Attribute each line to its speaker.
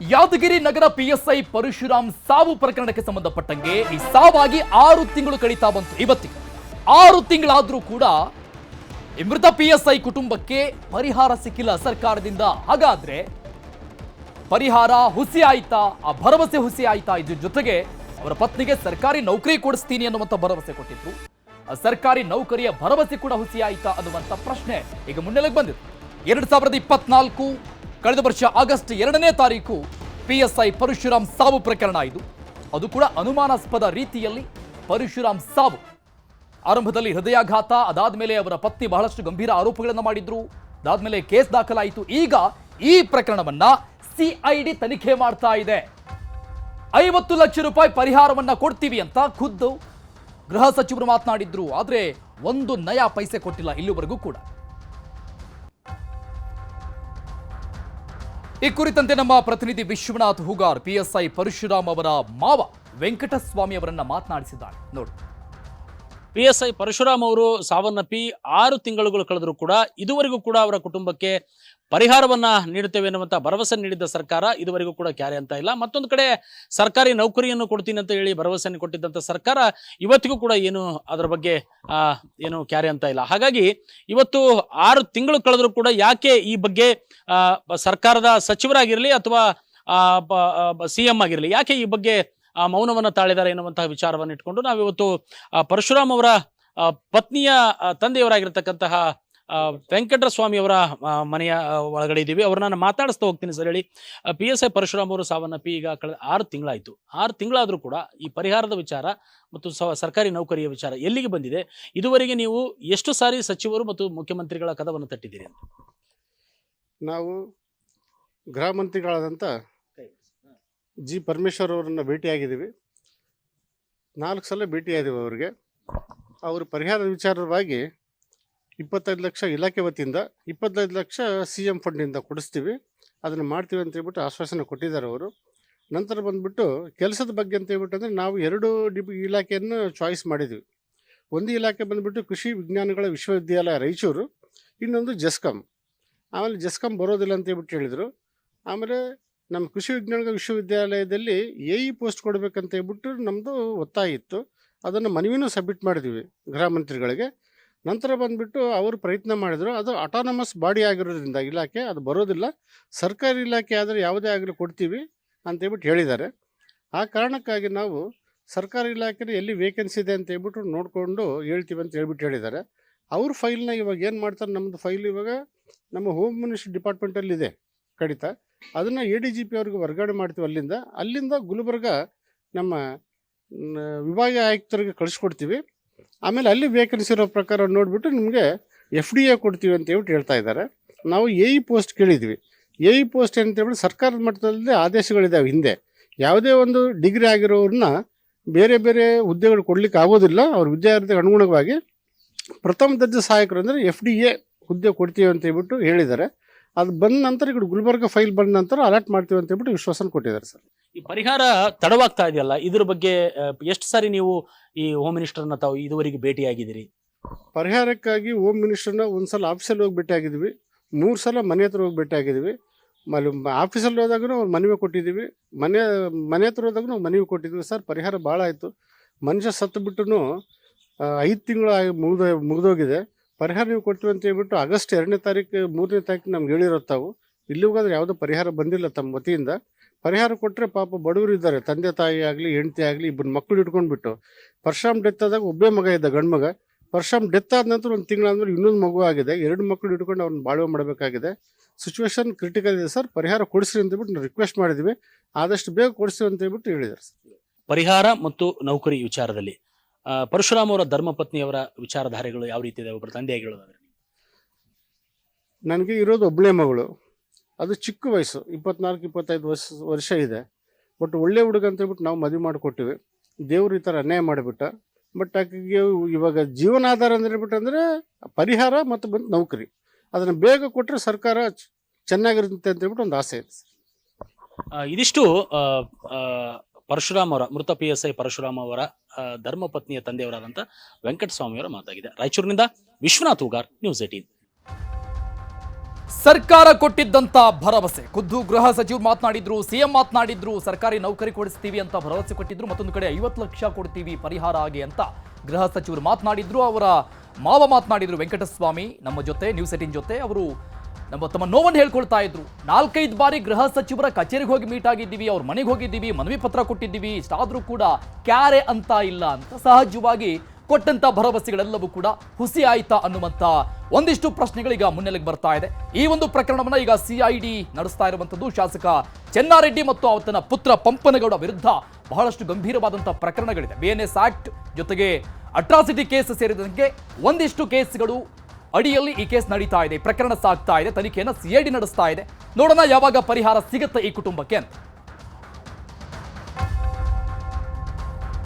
Speaker 1: ಯಾದಗಿರಿ ನಗರ PSI Parashuram ಸಾವು ಪ್ರಕರಣಕ್ಕೆ ಸಂಬಂಧಪಟ್ಟಂಗೆ ಈ ಸಾವಾಗಿ ಆರು ತಿಂಗಳು ಕಳೀತಾ ಬಂತು. ಇವತ್ತಿಗೆ ಆರು ತಿಂಗಳಾದ್ರೂ ಕೂಡ ಈ ಮೃತ ಪಿಎಸ್ಐ ಕುಟುಂಬಕ್ಕೆ ಪರಿಹಾರ ಸಿಕ್ಕಿಲ್ಲ ಸರ್ಕಾರದಿಂದ. ಹಾಗಾದ್ರೆ ಪರಿಹಾರ ಹುಸಿ ಆಯ್ತಾ? ಆ ಭರವಸೆ ಹುಸಿ ಆಯ್ತಾ? ಇದ್ರ ಜೊತೆಗೆ ಅವರ ಪತ್ನಿಗೆ ಸರ್ಕಾರಿ ನೌಕರಿ ಕೊಡಿಸ್ತೀನಿ ಅನ್ನುವಂತ ಭರವಸೆ ಕೊಟ್ಟಿದ್ರು. ಸರ್ಕಾರಿ ನೌಕರಿಯ ಭರವಸೆ ಕೂಡ ಹುಸಿ ಆಯ್ತಾ ಅನ್ನುವಂಥ ಪ್ರಶ್ನೆ ಈಗ ಮುನ್ನೆಲೆಗೆ ಬಂದಿದೆ. ಎರಡ್ ಸಾವಿರದ ಇಪ್ಪತ್ನಾಲ್ಕು ಕಳೆದ ವರ್ಷ ಆಗಸ್ಟ್ ಎರಡನೇ ತಾರೀಕು ಪಿಎಸ್ಐ ಪರಶುರಾಮ್ ಸಾವು ಪ್ರಕರಣ ಇದು. ಅದು ಕೂಡ ಅನುಮಾನಾಸ್ಪದ ರೀತಿಯಲ್ಲಿ ಪರಶುರಾಮ್ ಸಾವು. ಆರಂಭದಲ್ಲಿ ಹೃದಯಾಘಾತ, ಅದಾದ್ಮೇಲೆ ಅವರ ಪತ್ನಿ ಬಹಳಷ್ಟು ಗಂಭೀರ ಆರೋಪಗಳನ್ನು ಮಾಡಿದ್ರು. ಅದಾದ್ಮೇಲೆ ಕೇಸ್ ದಾಖಲಾಯಿತು. ಈಗ ಈ ಪ್ರಕರಣವನ್ನ ಸಿಐಡಿ ತನಿಖೆ ಮಾಡ್ತಾ ಇದೆ. ಐವತ್ತು ಲಕ್ಷ ರೂಪಾಯಿ ಪರಿಹಾರವನ್ನ ಕೊಡ್ತೀವಿ ಅಂತ ಖುದ್ದು ಗೃಹ ಸಚಿವರು ಮಾತನಾಡಿದ್ರು. ಆದ್ರೆ ಒಂದು ನಯಾ ಪೈಸೆ ಕೊಟ್ಟಿಲ್ಲ ಇಲ್ಲಿವರೆಗೂ ಕೂಡ. ಈ ಕುರಿತಂತೆ ನಮ್ಮ ಪ್ರತಿನಿಧಿ ವಿಶ್ವನಾಥ್ ಹುಗಾರ್ ಪಿಎಸ್ಐ ಪರಶುರಾಮ್ ಅವರ ಮಾವ ವೆಂಕಟಸ್ವಾಮಿ ಅವರನ್ನ ಮಾತನಾಡಿಸಿದ್ದಾರೆ. ನೋಡಿ.
Speaker 2: ಪಿ ಎಸ್ ಐ ಪರಶುರಾಮ್ ಅವರು ಸಾವನ್ನಪ್ಪಿ ಆರು ತಿಂಗಳುಗಳು ಕಳೆದರೂ ಕೂಡ ಇದುವರೆಗೂ ಕೂಡ ಅವರ ಕುಟುಂಬಕ್ಕೆ ಪರಿಹಾರವನ್ನು ನೀಡುತ್ತೇವೆ ಎನ್ನುವಂಥ ಭರವಸೆ ನೀಡಿದ್ದ ಸರ್ಕಾರ ಇದುವರೆಗೂ ಕೂಡ ಕ್ಯಾರೆ ಅಂತ ಇಲ್ಲ. ಮತ್ತೊಂದು ಕಡೆ ಸರ್ಕಾರಿ ನೌಕರಿಯನ್ನು ಕೊಡ್ತೀನಿ ಅಂತ ಹೇಳಿ ಭರವಸೆಯನ್ನು ಕೊಟ್ಟಿದ್ದಂಥ ಸರ್ಕಾರ ಇವತ್ತಿಗೂ ಕೂಡ ಏನು ಅದರ ಬಗ್ಗೆ ಏನು ಕ್ಯಾರೆ ಅಂತ ಇಲ್ಲ. ಹಾಗಾಗಿ ಇವತ್ತು ಆರು ತಿಂಗಳು ಕಳೆದರೂ ಕೂಡ ಯಾಕೆ ಈ ಬಗ್ಗೆ ಸರ್ಕಾರದ ಸಚಿವರಾಗಿರಲಿ ಅಥವಾ ಸಿ ಎಂ ಆಗಿರಲಿ, ಯಾಕೆ ಈ ಬಗ್ಗೆ ಆ ಮೌನವನ್ನು ತಾಳಿದ್ದಾರೆ ಎನ್ನುವಂತಹ ವಿಚಾರವನ್ನು ಇಟ್ಕೊಂಡು ನಾವಿವತ್ತು ಇವತ್ತು ಪರಶುರಾಮ್ ಅವರ ಪತ್ನಿಯ ತಂದೆಯವರಾಗಿರ್ತಕ್ಕಂತಹ ವೆಂಕಟರಸ್ವಾಮಿಯವರ ಮನೆಯ ಒಳಗಡೆ ಇದ್ದೀವಿ. ಅವ್ರನ್ನ ನಾನು ಮಾತಾಡಿಸ್ತಾ ಹೋಗ್ತೀನಿ ಸರ್ ಹೇಳಿ. ಪಿ ಎಸ್ ಐ ಪರಶುರಾಮ್ ಅವರು ಸಾವನ್ನಪ್ಪಿ ಈಗ ಕಳೆದ ಆರು ತಿಂಗಳಾಯಿತು. ಆರು ತಿಂಗಳಾದರೂ ಕೂಡ ಈ ಪರಿಹಾರದ ವಿಚಾರ ಮತ್ತು ಸರ್ಕಾರಿ ನೌಕರಿಯ ವಿಚಾರ ಎಲ್ಲಿಗೆ ಬಂದಿದೆ? ಇದುವರೆಗೆ ನೀವು ಎಷ್ಟು ಸಾರಿ ಸಚಿವರು ಮತ್ತು ಮುಖ್ಯಮಂತ್ರಿಗಳ ಕದವನ್ನು ತಟ್ಟಿದ್ದೀರಿ
Speaker 3: ನಾವು ಗೃಹ ಮಂತ್ರಿಗಳಾದಂಥ ಜಿ ಪರಮೇಶ್ವರ್ ಅವರನ್ನು ಭೇಟಿಯಾಗಿದ್ದೀವಿ. ನಾಲ್ಕು ಸಲ ಭೇಟಿಯಾದೀವಿ ಅವರಿಗೆ. ಅವರು ಪರಿಹಾರದ ವಿಚಾರವಾಗಿ ಇಪ್ಪತ್ತೈದು ಲಕ್ಷ ಇಲಾಖೆ ವತಿಯಿಂದ, ಇಪ್ಪತ್ತೈದು ಲಕ್ಷ ಸಿ ಎಂ ಫಂಡಿಂದ ಕೊಡಿಸ್ತೀವಿ. ಅದನ್ನು ಮಾಡ್ತೀವಿ ಅಂತ ಹೇಳ್ಬಿಟ್ಟು ಆಶ್ವಾಸನೆ ಕೊಟ್ಟಿದ್ದಾರೆ ಅವರು. ನಂತರ ಬಂದುಬಿಟ್ಟು ಕೆಲಸದ ಬಗ್ಗೆ ಅಂತ ಹೇಳ್ಬಿಟ್ಟು ಅಂದರೆ ನಾವು ಎರಡು ಡಿಪ್ ಇಲಾಖೆಯನ್ನು ಚಾಯ್ಸ್ ಮಾಡಿದ್ವಿ. ಒಂದು ಇಲಾಖೆ ಬಂದುಬಿಟ್ಟು ಕೃಷಿ ವಿಜ್ಞಾನಗಳ ವಿಶ್ವವಿದ್ಯಾಲಯ ರಾಯಚೂರು, ಇನ್ನೊಂದು ಜೆಸ್ಕಾಂ. ಆಮೇಲೆ ಜೆಸ್ಕಾಂ ಬರೋದಿಲ್ಲ ಅಂತ ಹೇಳ್ಬಿಟ್ಟು ಹೇಳಿದರು. ಆಮೇಲೆ ನಮ್ಮ ಕೃಷಿ ವಿಜ್ಞಾನ ವಿಶ್ವವಿದ್ಯಾಲಯದಲ್ಲಿ ಎ ಇ ಪೋಸ್ಟ್ ಕೊಡಬೇಕಂತ ಹೇಳ್ಬಿಟ್ಟು ನಮ್ಮದು ಒತ್ತಾಯ ಇತ್ತು. ಅದನ್ನು ಮನವಿನೂ ಸಬ್ಮಿಟ್ ಮಾಡಿದ್ವಿ ಗೃಹ ಮಂತ್ರಿಗಳಿಗೆ. ನಂತರ ಬಂದುಬಿಟ್ಟು ಅವರು ಪ್ರಯತ್ನ ಮಾಡಿದರು. ಅದು ಅಟಾನಮಸ್ ಬಾಡಿ ಆಗಿರೋದ್ರಿಂದ ಇಲಾಖೆ, ಅದು ಬರೋದಿಲ್ಲ. ಸರ್ಕಾರಿ ಇಲಾಖೆ ಆದರೆ ಯಾವುದೇ ಆಗಲಿ ಕೊಡ್ತೀವಿ ಅಂತೇಳ್ಬಿಟ್ಟು ಹೇಳಿದ್ದಾರೆ. ಆ ಕಾರಣಕ್ಕಾಗಿ ನಾವು ಸರ್ಕಾರಿ ಇಲಾಖೆನ ಎಲ್ಲಿ ವೇಕೆನ್ಸಿ ಇದೆ ಅಂತ ಹೇಳ್ಬಿಟ್ಟು ನೋಡಿಕೊಂಡು ಹೇಳ್ತೀವಿ ಅಂತ ಹೇಳ್ಬಿಟ್ಟು ಹೇಳಿದ್ದಾರೆ. ಅವ್ರ ಫೈಲ್ನ ಇವಾಗ ಏನು ಮಾಡ್ತಾರೆ? ನಮ್ಮದು ಫೈಲ್ ಇವಾಗ ನಮ್ಮ ಹೋಮ್ ಮಿನಿಸ್ಟ್ರಿ ಡಿಪಾರ್ಟ್ಮೆಂಟಲ್ಲಿದೆ ಕಡಿತ. ಅದನ್ನು ಎ ಡಿ ಜಿ ಪಿ ಅವ್ರಿಗೆ ವರ್ಗಾವಣೆ ಮಾಡ್ತೀವಿ ಅಲ್ಲಿಂದ. ಅಲ್ಲಿಂದ ಗುಲ್ಬರ್ಗ ನಮ್ಮ ವಿಭಾಗೀಯ ಆಯುಕ್ತರಿಗೆ ಕಳಿಸ್ಕೊಡ್ತೀವಿ. ಆಮೇಲೆ ಅಲ್ಲಿ ವೇಕೆನ್ಸಿ ಇರೋ ಪ್ರಕಾರ ನೋಡಿಬಿಟ್ಟು ನಿಮಗೆ ಎಫ್ ಡಿ ಎ ಕೊಡ್ತೀವಿ ಅಂತ ಹೇಳ್ಬಿಟ್ಟು ಹೇಳ್ತಾ ಇದ್ದಾರೆ. ನಾವು ಎ ಇ ಪೋಸ್ಟ್ ಕೇಳಿದ್ವಿ. ಎ ಇ ಪೋಸ್ಟ್ ಅಂತ ಹೇಳ್ಬಿಟ್ಟು ಸರ್ಕಾರದ ಮಟ್ಟದಲ್ಲಿ ಆದೇಶಗಳಿದ್ದಾವೆ ಹಿಂದೆ. ಯಾವುದೇ ಒಂದು ಡಿಗ್ರಿ ಆಗಿರೋರನ್ನ ಬೇರೆ ಬೇರೆ ಹುದ್ದೆಗಳು ಕೊಡ್ಲಿಕ್ಕೆ ಆಗೋದಿಲ್ಲ. ಅವ್ರ ವಿದ್ಯಾರ್ಥಿಗೆ ಅನುಗುಣವಾಗಿ ಪ್ರಥಮ ದರ್ಜೆ ಸಹಾಯಕರು ಅಂದರೆ ಎಫ್ ಡಿ ಎ ಹುದ್ದೆ ಕೊಡ್ತೀವಿ ಅಂತ ಹೇಳ್ಬಿಟ್ಟು ಹೇಳಿದ್ದಾರೆ. ಅದು ಬಂದ ನಂತರ ಈಗ ಗುಲ್ಬರ್ಗ ಫೈಲ್ ಬಂದ ನಂತರ ಅಲರ್ಟ್ ಮಾಡ್ತೀವಿ ಅಂತ ಹೇಳ್ಬಿಟ್ಟು ವಿಶ್ವಾಸನ ಕೊಟ್ಟಿದ್ದಾರೆ ಸರ್.
Speaker 2: ಈ ಪರಿಹಾರ ತಡವಾಗ್ತಾ ಇದೆಯಲ್ಲ ಇದ್ರ ಬಗ್ಗೆ ಎಷ್ಟು ಸಾರಿ ನೀವು ಈ ಹೋಮ್ ಮಿನಿಸ್ಟರ್ನ ತಾವು ಇದುವರೆಗೆ ಭೇಟಿಯಾಗಿದ್ದೀರಿ?
Speaker 3: ಪರಿಹಾರಕ್ಕಾಗಿ ಹೋಮ್ ಮಿನಿಸ್ಟರ್ನ ಒಂದು ಸಲ ಆಫೀಸಲ್ಲಿ ಹೋಗಿ ಭೇಟಿಯಾಗಿದ್ವಿ ಮೂರು ಸಲ ಮನೆ ಹತ್ರ ಹೋಗಿ ಭೇಟಿಯಾಗಿದ್ವಿ ಮಲ್ಲಿ ಆಫೀಸಲ್ಲಿ ಹೋದಾಗೂ ಅವ್ರು ಮನವಿ ಕೊಟ್ಟಿದ್ದೀವಿ. ಮನೆ ಮನೆ ಹತ್ರ ಹೋದಾಗ ನಾವು ಮನವಿ ಕೊಟ್ಟಿದ್ವಿ ಸರ್ ಪರಿಹಾರ ಭಾಳ ಆಯಿತು. ಮನುಷ್ಯ ಸತ್ತು ಬಿಟ್ಟು ಐದು ತಿಂಗಳು ಮುಗಿದ ಮುಗಿದೋಗಿದೆ. ಪರಿಹಾರ ನೀವು ಕೊಡ್ತೀವಿ ಅಂತ ಹೇಳ್ಬಿಟ್ಟು ಆಗಸ್ಟ್ ಎರಡನೇ ತಾರೀಕು ಮೂರನೇ ತಾರೀಕು ನಮ್ಗೆ ಹೇಳಿರೋ ತಾವು. ಇಲ್ಲಿಗಾದ್ರೆ ಯಾವುದೋ ಪರಿಹಾರ ಬಂದಿಲ್ಲ ತಮ್ಮ ವತಿಯಿಂದ. ಪರಿಹಾರ ಕೊಟ್ಟರೆ ಪಾಪ ಬಡವರು ಇದ್ದಾರೆ. ತಂದೆ, ತಾಯಿ ಆಗಲಿ, ಹೆಂಡತಿ ಆಗಲಿ, ಇಬ್ಬರು ಮಕ್ಕಳು ಇಟ್ಕೊಂಡ್ಬಿಟ್ಟು ಪರಶುರಾಮ್ ಡೆತ್ ಆದಾಗ ಒಬ್ಬೇ ಮಗ ಇದ್ದ ಗಂಡು ಮಗ. ಡೆತ್ ಆದ ನಂತರ ಒಂದು ತಿಂಗಳಾದ್ಮೇಲೆ ಇನ್ನೊಂದು ಮಗು ಆಗಿದೆ. ಎರಡು ಮಕ್ಕಳು ಇಟ್ಕೊಂಡು ಅವ್ರನ್ನ ಬಾಳ್ವೆ ಮಾಡಬೇಕಾಗಿದೆ. ಸಿಚುವೇಶನ್ ಕ್ರಿಟಿಕಲ್ ಇದೆ ಸರ್. ಪರಿಹಾರ ಕೊಡಿಸ್ರಿ ಅಂತ ಹೇಳ್ಬಿಟ್ಟು ನಾವು ರಿಕ್ವೆಸ್ಟ್ ಮಾಡಿದ್ವಿ. ಆದಷ್ಟು ಬೇಗ ಕೊಡಿಸಿ ಅಂತ ಹೇಳ್ಬಿಟ್ಟು ಹೇಳಿದ್ದಾರೆ ಸರ್.
Speaker 2: ಪರಿಹಾರ ಮತ್ತು ನೌಕರಿ ವಿಚಾರದಲ್ಲಿ ಪರಶುರಾಮ್ ಅವರ ಧರ್ಮಪತ್ನಿಯವರ ವಿಚಾರಧಾರೆಗಳು ಯಾವ ರೀತಿ ಇದೆ ಒಬ್ಬರ ತಂದೆಯಾಗಿ ಹೇಳೋದಾದ್ರೆ?
Speaker 3: ನನಗೆ ಇರೋದು ಒಬ್ಬಳೇ ಮಗಳು. ಅದು ಚಿಕ್ಕ ವಯಸ್ಸು ಇಪ್ಪತ್ನಾಲ್ಕು ಇಪ್ಪತ್ತೈದು ವರ್ಷ ವರ್ಷ ಇದೆ. ಬಟ್ ಒಳ್ಳೆ ಹುಡುಗ ಅಂತ ಹೇಳ್ಬಿಟ್ಟು ನಾವು ಮದುವೆ ಮಾಡಿಕೊಟ್ಟಿವಿ. ದೇವ್ರು ಈ ಥರ ಅನ್ಯಾಯ ಮಾಡಿಬಿಟ್ಟ. ಬಟ್ ಆಕೆಗೆ ಇವಾಗ ಜೀವನಾಧಾರ ಅಂದ್ರೆ ಹೇಳ್ಬಿಟ್ಟು ಅಂದರೆ ಪರಿಹಾರ ಮತ್ತು ಬಂದು ನೌಕರಿ. ಅದನ್ನು ಬೇಗ ಕೊಟ್ಟರೆ ಸರ್ಕಾರ ಚೆನ್ನಾಗಿರುತ್ತೆ ಅಂತ ಹೇಳ್ಬಿಟ್ಟು ಒಂದು ಆಸೆ ಇದೆ
Speaker 2: ಇದಿಷ್ಟು ಪರಶುರಾಮ್ ಅವರ, ಮೃತ ಪಿ ಎಸ್ ಐ ಪರಶುರಾಮ್ ಅವರ ಧರ್ಮಪತ್ನಿಯ ತಂದೆಯವರಾದಂತಹ ವೆಂಕಟಸ್ವಾಮಿ ಅವರ ಮಾತಾಗಿದೆ. ರಾಯಚೂರಿನಿಂದ ವಿಶ್ವನಾಥ್ ಉಗಾರ್ ನ್ಯೂಸ್ ಏಟೀನ್
Speaker 1: ಸರ್ಕಾರ ಕೊಟ್ಟಿದ್ದಂತ ಭರವಸೆ. ಖುದ್ದು ಗೃಹ ಸಚಿವರು ಮಾತನಾಡಿದ್ರು, ಸಿಎಂ ಮಾತನಾಡಿದ್ರು, ಸರ್ಕಾರಿ ನೌಕರಿ ಕೊಡಿಸ್ತೀವಿ ಅಂತ ಭರವಸೆ ಕೊಟ್ಟಿದ್ರು, ಮತ್ತೊಂದು ಕಡೆ ಐವತ್ತು ಲಕ್ಷ ಕೊಡ್ತೀವಿ ಪರಿಹಾರ ಆಗಿ ಅಂತ ಗೃಹ ಸಚಿವರು ಮಾತನಾಡಿದ್ರು, ಅವರ ಮಾವ ಮಾತನಾಡಿದ್ರು ವೆಂಕಟಸ್ವಾಮಿ. ನಮ್ಮ ಜೊತೆ ನ್ಯೂಸ್ ಏಟಿನ್ ಜೊತೆ, ಅವರು ನಮ್ಮ ತಮ್ಮ ನೋವನ್ನು ಹೇಳ್ಕೊಳ್ತಾ ಇದ್ರು. ನಾಲ್ಕೈದು ಬಾರಿ ಗೃಹ ಸಚಿವರ ಕಚೇರಿಗೆ ಹೋಗಿ ಮೀಟ್ ಆಗಿದ್ದೀವಿ, ಅವ್ರ ಮನೆಗೆ ಹೋಗಿದ್ದೀವಿ, ಮನವಿ ಪತ್ರ ಕೊಟ್ಟಿದ್ದೀವಿ, ಇಷ್ಟಾದರೂ ಕೂಡ ಕ್ಯಾರೆ ಅಂತ ಇಲ್ಲ ಅಂತ ಸಹಜವಾಗಿ ಕೊಟ್ಟಂತ ಭರವಸೆಗಳೆಲ್ಲವೂ ಕೂಡ ಹುಸಿ ಆಯ್ತಾ ಅನ್ನುವಂಥ ಒಂದಿಷ್ಟು ಪ್ರಶ್ನೆಗಳೀಗ ಮುನ್ನೆಲೆಗೆ ಬರ್ತಾ ಇದೆ. ಈ ಒಂದು ಪ್ರಕರಣವನ್ನ ಈಗ ಸಿಐಡಿ ನಡೆಸ್ತಾ ಇರುವಂಥದ್ದು ಶಾಸಕ ಚೆನ್ನಾರೆಡ್ಡಿ ಮತ್ತು ಆತನ ಪುತ್ರ ಪಂಪನಗೌಡ ವಿರುದ್ಧ ಬಹಳಷ್ಟು ಗಂಭೀರವಾದಂಥ ಪ್ರಕರಣಗಳಿದೆ. ಬಿ ಆಕ್ಟ್ ಜೊತೆಗೆ ಅಟ್ರಾಸಿಟಿ ಕೇಸ್ ಸೇರಿದಂತೆ ಒಂದಿಷ್ಟು ಕೇಸ್ಗಳು ಅಡಿಯಲ್ಲಿ ಈ ಕೇಸ್ ನಡೀತಾ ಇದೆ. ಪ್ರಕರಣ ಸಾಗ್ತಾ ಇದೆ. ತನಿಖೆಯನ್ನು ಸಿಐಡಿ ನಡೆಸ್ತಾ ಇದೆ. ನೋಡೋಣ ಯಾವಾಗ ಪರಿಹಾರ ಸಿಗುತ್ತೆ ಈ ಕುಟುಂಬಕ್ಕೆ ಅಂತ.